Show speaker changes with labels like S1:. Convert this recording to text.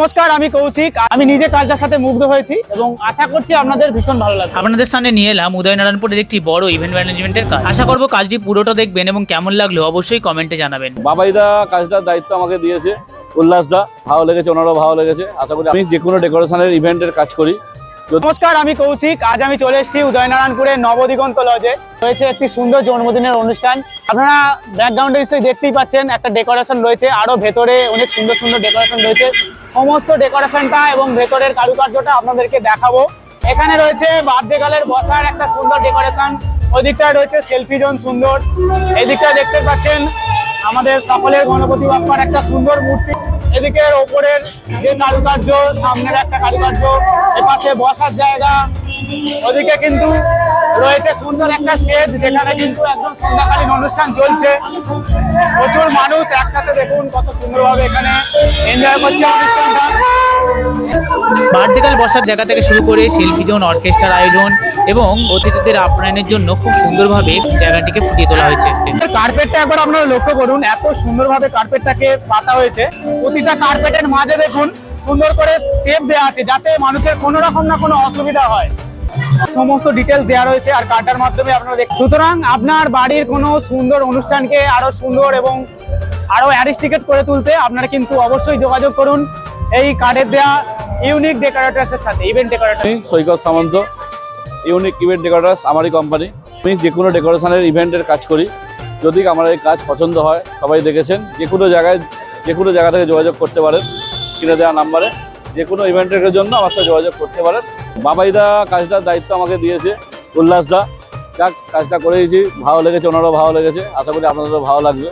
S1: নমস্কার আমি কৌশিক। আমি নিজে কাজটার সাথে মুগ্ধ হয়েছি এবং আশা করছি আপনাদের ভীষণ ভালো লাগবে।
S2: আপনাদের সামনে নিয়ে এলাম উদয়নারায়ণপুরের একটি বড় ইভেন্ট ম্যানেজমেন্টের কাজ। আশা করব কাজটি পুরোটা দেখবেন এবং কেমন লাগল অবশ্যই কমেন্টে জানাবেন।
S3: বাবাইদা কাজটার দায়িত্ব আমাকে দিয়েছে উল্লাস দা ভালো লেগেছে ওনারও ভালো লেগেছে। আশা করি আমি যে কোনো ডেকোরেশনের ইভেন্টের কাজ করি।
S1: নমস্কার, আমি কৌশিক। আজ আমি চলে এসেছি উদয়নারায়ণপুরের নবদিগন্ত লজে রয়েছে একটি সুন্দর জন্মদিনের অনুষ্ঠান। আপনারা ব্যাকগ্রাউন্ডে নিশ্চয়ই দেখতেই পাচ্ছেন, একটা ডেকোরেশন রয়েছে। আরও ভেতরে অনেক সুন্দর সুন্দর ডেকোরেশন রয়েছে। সমস্ত ডেকোরেশনটা এবং ভেতরের কারুকার্যটা আপনাদেরকে দেখাবো। এখানে রয়েছে বার্থডে বসার একটা সুন্দর ডেকোরেশন ওদিকটায় রয়েছে সেলফি জোন সুন্দর। এদিকটা দেখতে পাচ্ছেন, আমাদের সকলের গণপতি বাপ্পার একটা সুন্দর মূর্তি। এদিকের ওপরের যে কারুকার্য, সামনের একটা কারুকার্য, এপাশে বসার জায়গা, ওদিকে কিন্তু রয়েছে সুন্দর একটা স্টেজ যেখানে কিন্তু একদম সন্ধ্যাকালীন অনুষ্ঠান চলছে। প্রচুর মানুষ একসাথে দেখুন কত সুন্দরভাবে এখানে এনজয় করছে অনুষ্ঠানটা।
S2: বার্থডেকাল বসার জায়গা থেকে শুরু করে শিল্পী জোন অর্কেস্ট্রার আয়োজন এবং অতিথিদের আপ্যায়নের জন্য খুব সুন্দরভাবে জায়গাটিকে ফুটিয়ে তোলা হয়েছে।
S1: কার্পেটটা একবার আপনারা লক্ষ্য করুন, এত সুন্দরভাবে কার্পেটটাকে পাতা হয়েছে। প্রতিটা কার্পেটের মাঝে দেখুন, সুন্দর করে স্টেপ দেওয়া আছে যাতে মানুষের কোনো রকম না কোনো অসুবিধা হয়। সমস্ত ডিটেলস দেওয়া রয়েছে আর কার্ডটার মাধ্যমে আপনারা দেখ সুতরাং আপনার বাড়ির কোনো সুন্দর অনুষ্ঠানকে আরও সুন্দর এবং আরও অ্যারিস্টিকেট করে তুলতে আপনারা কিন্তু অবশ্যই যোগাযোগ করুন। এই কার্ডের দেওয়া ইউনিক ডেকোরেটার্সের সাথে event decorator
S3: Saikat Samanta, unique event decorators আমারই কোম্পানি আমি যে কোনো ডেকোরেশনের ইভেন্টের কাজ করি। যদি আমার এই কাজ পছন্দ হয়, সবাই দেখেছেন, যে কোনো জায়গায় যে কোনো জায়গা থেকে যোগাযোগ করতে পারেন স্ক্রিনে দেওয়া নাম্বারে যে কোনো ইভেন্টের জন্য আমার সাথে যোগাযোগ করতে পারেন। বাবাইদা কাজটার দায়িত্ব আমাকে দিয়েছে উল্লাস দা যাক, কাজটা করেছি, ভালো লেগেছে, ওনারও ভালো লেগেছে। আশা করি আপনাদেরও ভালো লাগবে।